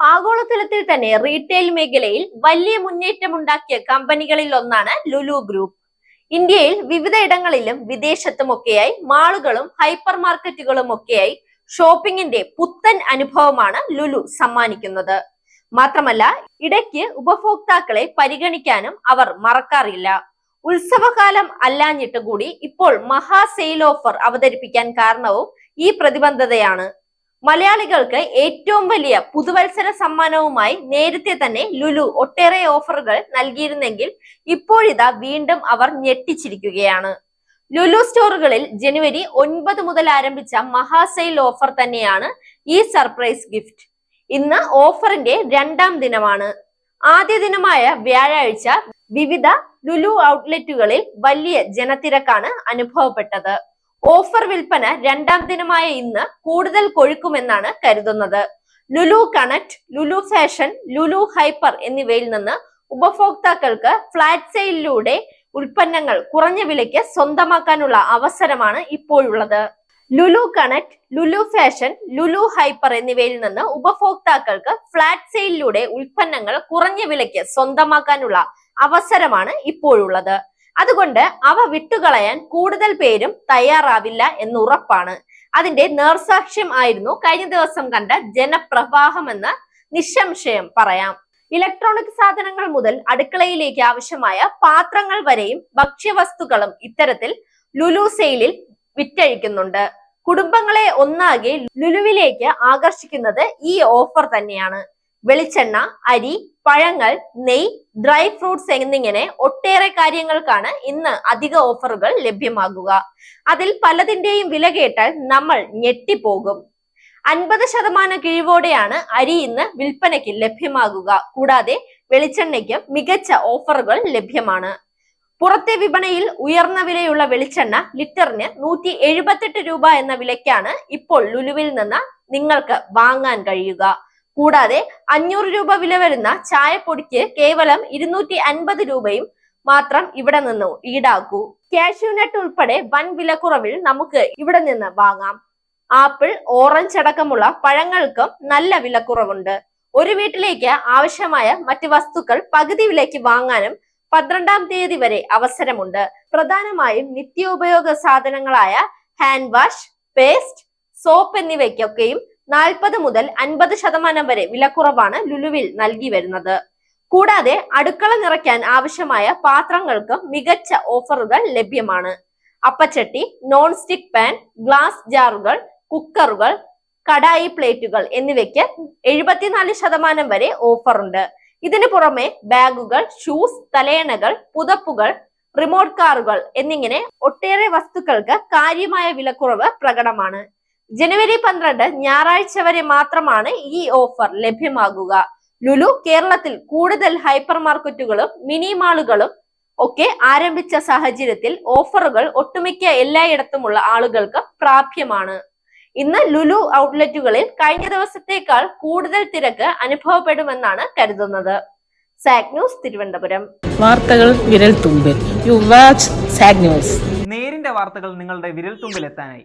ആഗോളതലത്തിൽ തന്നെ റീറ്റെയിൽ മേഖലയിൽ വലിയ മുന്നേറ്റമുണ്ടാക്കിയ കമ്പനികളിൽ ഒന്നാണ് ലുലു ഗ്രൂപ്പ് ഇന്ത്യയിൽ വിവിധ ഇടങ്ങളിലും വിദേശത്തുമൊക്കെയായി മാളുകളും ഹൈപ്പർ മാർക്കറ്റുകളും ഒക്കെയായി ഷോപ്പിംഗിന്റെ പുത്തൻ അനുഭവമാണ് ലുലു സമ്മാനിക്കുന്നത്. മാത്രമല്ല ഇടയ്ക്ക് ഉപഭോക്താക്കളെ പരിഗണിക്കാനും അവർ മറക്കാറില്ല. ഉത്സവകാലം അല്ലാഞ്ഞിട്ട് കൂടി ഇപ്പോൾ മഹാ സെയിൽ ഓഫർ അവതരിപ്പിക്കാൻ കാരണവും ഈ പ്രതിബദ്ധതയാണ് മലയാളികൾക്ക് ഏറ്റവും വലിയ പുതുവത്സര സമ്മാനവുമായി നേരത്തെ തന്നെ ലുലു ഒട്ടേറെ ഓഫറുകൾ നൽകിയിരുന്നെങ്കിൽ ഇപ്പോഴിതാ വീണ്ടും അവർ ഞെട്ടിച്ചിരിക്കുകയാണ്. ലുലു സ്റ്റോറുകളിൽ ജനുവരി ഒൻപത് മുതൽ ആരംഭിച്ച മഹാസെയിൽ ഓഫർ തന്നെയാണ് ഈ സർപ്രൈസ് ഗിഫ്റ്റ്. ഇന്ന് ഓഫറിന്റെ രണ്ടാം ദിനമാണ്. ആദ്യ ദിനമായ വ്യാഴാഴ്ച വിവിധ ലുലു ഔട്ട്ലെറ്റുകളിൽ വലിയ ജനത്തിരക്കാണ് അനുഭവപ്പെട്ടത്. ഓഫർ വിൽപ്പന രണ്ടാം ദിനമായ ഇന്ന് കൂടുതൽ കൊഴുക്കുമെന്നാണ് കരുതുന്നത്. Lulu connect Lulu fashion Lulu hyper എന്നിവയിൽ നിന്ന് ഉപഭോക്താക്കൾക്ക് ഫ്ലാറ്റ് സെയിലിലൂടെ ഉൽപ്പന്നങ്ങൾ കുറഞ്ഞ വിലയ്ക്ക് സ്വന്തമാക്കാനുള്ള അവസരമാണ് ഇപ്പോഴുള്ളത്. Lulu connect Lulu fashion Lulu hyper എന്നിവയിൽ നിന്ന് ഉപഭോക്താക്കൾക്ക് ഫ്ലാറ്റ് സെയിലിലൂടെ ഉൽപ്പന്നങ്ങൾ കുറഞ്ഞ വിലയ്ക്ക് സ്വന്തമാക്കാനുള്ള അവസരമാണ് ഇപ്പോഴുള്ളത്. അതുകൊണ്ട് അവ വിട്ടുകളയാൻ കൂടുതൽ പേരും തയ്യാറാവില്ല എന്ന് ഉറപ്പാണ് അതിന്റെ നേർസാക്ഷ്യം ആയിരുന്നു കഴിഞ്ഞ ദിവസം കണ്ട ജനപ്രവാഹം എന്ന് നിസ്സംശയം പറയാം. ഇലക്ട്രോണിക് സാധനങ്ങൾ മുതൽ അടുക്കളയിലേക്ക് ആവശ്യമായ പാത്രങ്ങൾ വരെയും ഭക്ഷ്യവസ്തുക്കളും ഇത്തരത്തിൽ ലുലു സെയിലിൽ വിറ്റഴിക്കുന്നുണ്ട്. കുടുംബങ്ങളെ ഒന്നാകെ ലുലുവിലേക്ക് ആകർഷിക്കുന്നത് ഈ ഓഫർ തന്നെയാണ്. വെളിച്ചെണ്ണ അരി പഴങ്ങൾ നെയ് ഡ്രൈ ഫ്രൂട്ട്സ് എന്നിങ്ങനെ ഒട്ടേറെ കാര്യങ്ങൾക്കാണ് ഇന്ന് അധിക ഓഫറുകൾ ലഭ്യമാകുക. അതിൽ പലതിന്റെയും വില കേട്ടാൽ നമ്മൾ ഞെട്ടിപ്പോകും. അൻപത് ശതമാനം കിഴിവോടെയാണ് അരി ഇന്ന് വിൽപ്പനയ്ക്ക് ലഭ്യമാകുക. കൂടാതെ വെളിച്ചെണ്ണയ്ക്ക് മികച്ച ഓഫറുകൾ ലഭ്യമാണ്. പുറത്തെ വിപണിയിൽ ഉയർന്ന വിലയുള്ള വെളിച്ചെണ്ണ ലിറ്ററിന് നൂറ്റി എഴുപത്തെട്ട് രൂപ എന്ന വിലയ്ക്കാണ് ഇപ്പോൾ ലുലുവിൽ നിന്ന് നിങ്ങൾക്ക് വാങ്ങാൻ കഴിയുക. കൂടാതെ അഞ്ഞൂറ് രൂപ വില വരുന്ന ചായപ്പൊടിക്ക് കേവലം ഇരുന്നൂറ്റി അൻപത് രൂപയും മാത്രം ഇവിടെ നിന്ന് ഈടാക്കൂ. കാഷ്യൂനട്ട് ഉൾപ്പെടെ വൻ വിലക്കുറവിൽ നമുക്ക് ഇവിടെ നിന്ന് വാങ്ങാം. ആപ്പിൾ ഓറഞ്ച് അടക്കമുള്ള പഴങ്ങൾക്കും നല്ല വിലക്കുറവുണ്ട്. ഒരു വീട്ടിലേക്ക് ആവശ്യമായ മറ്റ് വസ്തുക്കൾ പകുതി വിലയ്ക്ക് വാങ്ങാനും പന്ത്രണ്ടാം തീയതി വരെ അവസരമുണ്ട്. പ്രധാനമായും നിത്യോപയോഗ സാധനങ്ങളായ ഹാൻഡ് വാഷ് പേസ്റ്റ് സോപ്പ് എന്നിവയ്ക്കൊക്കെയും നാൽപ്പത് മുതൽ അൻപത് ശതമാനം വരെ വിലക്കുറവാണ് ലുലുവിൽ നൽകി വരുന്നത്. കൂടാതെ അടുക്കള നിറയ്ക്കാൻ ആവശ്യമായ പാത്രങ്ങൾക്ക് മികച്ച ഓഫറുകൾ ലഭ്യമാണ്. അപ്പച്ചട്ടി നോൺ സ്റ്റിക് പാൻ ഗ്ലാസ് ജാറുകൾ കുക്കറുകൾ കടായി പ്ലേറ്റുകൾ എന്നിവയ്ക്ക് എഴുപത്തിനാല് ശതമാനം വരെ ഓഫറുണ്ട്. ഇതിനു പുറമെ ബാഗുകൾ ഷൂസ് തലയണകൾ പുതപ്പുകൾ റിമോട്ട് കാറുകൾ എന്നിങ്ങനെ ഒട്ടേറെ വസ്തുക്കൾക്ക് കാര്യമായ വിലക്കുറവ് പ്രകടമാണ്. ജനുവരി പന്ത്രണ്ട് ഞായറാഴ്ച വരെ മാത്രമാണ് ഈ ഓഫർ ലഭ്യമാകുക. ലുലു കേരളത്തിൽ കൂടുതൽ ഹൈപ്പർ മാർക്കറ്റുകളും മിനി മാളുകളും ഒക്കെ ആരംഭിച്ച സാഹചര്യത്തിൽ ഓഫറുകൾ ഒട്ടുമിക്ക എല്ലായിടത്തുമുള്ള ആളുകൾക്ക് പ്രാപ്യമാണ്. ഇന്ന് ലുലു ഔട്ട്ലെറ്റുകളിൽ കഴിഞ്ഞ ദിവസത്തേക്കാൾ കൂടുതൽ തിരക്ക് അനുഭവപ്പെടുമെന്നാണ് കരുതുന്നത്. സാഗ് ന്യൂസ് തിരുവനന്തപുരം. വാർത്തകൾ വിരൽ തുമ്പിൽ യു വാച്ച് സാഗ് ന്യൂസ്. നേരിന്റെ വാർത്തകൾ നിങ്ങളുടെ വിരൽ തുമ്പിൽ എത്താനായി